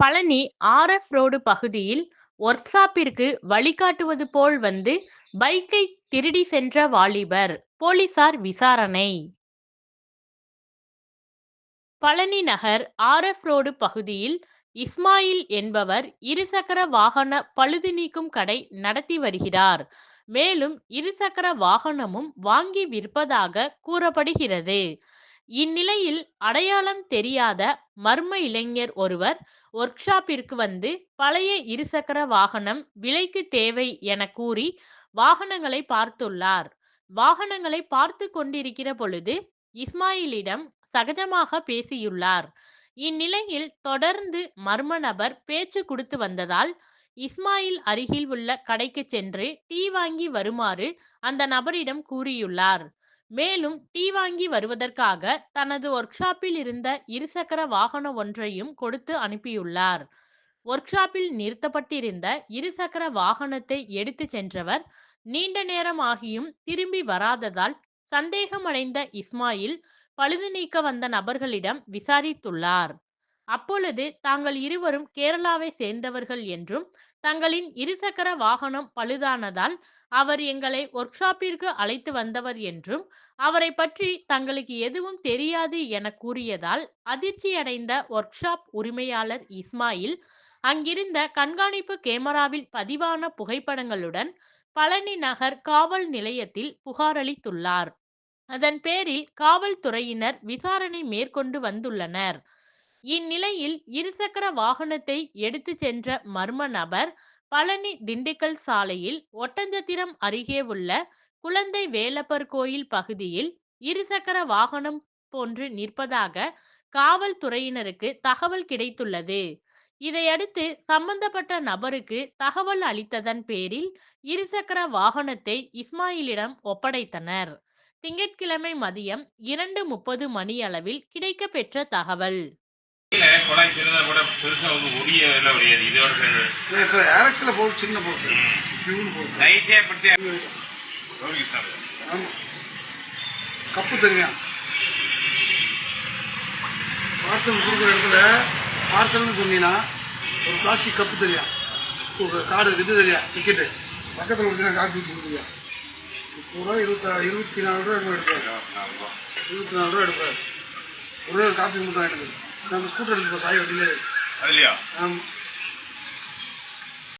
Palani R F. Road பகுதியில் work ஷாப்பிற்கு வழிகாட்டுவது போல் வந்து பைக்கை திருடி சென்ற வாலிபர், போலீசார் விசாரணை பழனி நகர் ஆர்.எஃப். ரோடு பகுதியில் இஸ்மாயில் என்பவர் இருசக்கர வாகன பழுது நீக்கும் கடை நடத்தி வருகிறார். மேலும் இருசக்கர வாகனமும் வாங்கி விற்பதாக கூறப்படுகிறது. இந்நிலையில் அடையாளம் தெரியாத மர்ம இளைஞர் ஒருவர் ஒர்க்ஷாப்பிற்கு வந்து பழைய இருசக்கர வாகனம் விலைக்கு தேவை என கூறி வாகனங்களை பார்த்துள்ளார். வாகனங்களை பார்த்து கொண்டிருக்கிற பொழுது இஸ்மாயிலிடம் சகஜமாக பேசியுள்ளார். இந்நிலையில் தொடர்ந்து மர்ம நபர் பேச்சு கொடுத்து வந்ததால் இஸ்மாயில் அருகில் உள்ள கடைக்கு சென்று டீ வாங்கி வருமாறு அந்த நபரிடம் கூறியுள்ளார். மேலும் டீ வாங்கி வருவதற்காக தனது ஒர்க்ஷாப்பில் இருந்த இருசக்கர வாகனம் ஒன்றையும் கொடுத்து அனுப்பியுள்ளார். ஒர்க்ஷாப்பில் நிறுத்தப்பட்டிருந்த இருசக்கர வாகனத்தை எடுத்து சென்றவர் நீண்ட நேரம் ஆகியும் திரும்பி வராததால் சந்தேகமடைந்த இஸ்மாயில் பழுது நீக்க வந்த நபர்களிடம் விசாரித்துள்ளார். அப்பொழுது தாங்கள் இருவரும் கேரளாவை சேர்ந்தவர்கள் என்றும் தங்களின் இருசக்கர வாகனம் பழுதானதால் அவர் எங்களை ஒர்க் ஷாப்பிற்கு அழைத்து வந்தவர் என்றும் அவரை பற்றி தங்களுக்கு எதுவும் தெரியாது என கூறியதால் அதிர்ச்சியடைந்த ஒர்க் ஷாப் உரிமையாளர் இஸ்மாயில் அங்கிருந்த கண்காணிப்பு கேமராவில் பதிவான புகைப்படங்களுடன் பழனி நகர் காவல் நிலையத்தில் புகாரளித்துள்ளார். அதன் பேரில் காவல்துறையினர் விசாரணை மேற்கொண்டு வந்துள்ளனர். இந்நிலையில் இருசக்கர வாகனத்தை எடுத்து சென்ற மர்ம நபர் பழனி திண்டுக்கல் சாலையில் ஒட்டஞ்சத்திரம் அருகே உள்ள குழந்தை வேலப்பர் கோயில் பகுதியில் இருசக்கர வாகனம் போன்று நிற்பதாக காவல்துறையினருக்கு தகவல் கிடைத்துள்ளது. இதையடுத்து சம்பந்தப்பட்ட நபருக்கு தகவல் அளித்ததன் பேரில் இருசக்கர வாகனத்தை இஸ்மாயிலிடம் ஒப்படைத்தனர். திங்கட்கிழமை மதியம் இரண்டு முப்பது மணியளவில் கிடைக்கப்பெற்ற தகவல். கீழ குழாய் சின்னதா கூட பெருசா வந்து ஒடிய எல்லாம் ஒடியாது இது வரைக்கும் இப்போ எலக்ட்ரில் போகுது சின்ன பியூன் போகுது நைட்டே சார் ஆமாம் கப்பு தெரியும் பார்சல் கொடுக்குற இடத்துல பார்சல்னு சொன்னீங்கன்னா ஒரு பிளாஸ்டிக் கப்பு தெரியும் ஒரு கார்டு இது தெரியும் டிக்கெட்டு பக்கத்தில் கொடுத்தீங்கன்னா கார்டு கொடுத்துருக்கீங்க முப்பது ரூபா இருபத்தா இருபத்தி நாலு ரூபா எடுப்பார் இருபத்தி நாலு ரூபா எடுப்பார் ஒரு காப்பி மட்டும் வாங்கிட்டு நம்ம ஸ்கூட்டர் எடுத்து சாய் வண்டியிலே அதுலயா? ஆமாம்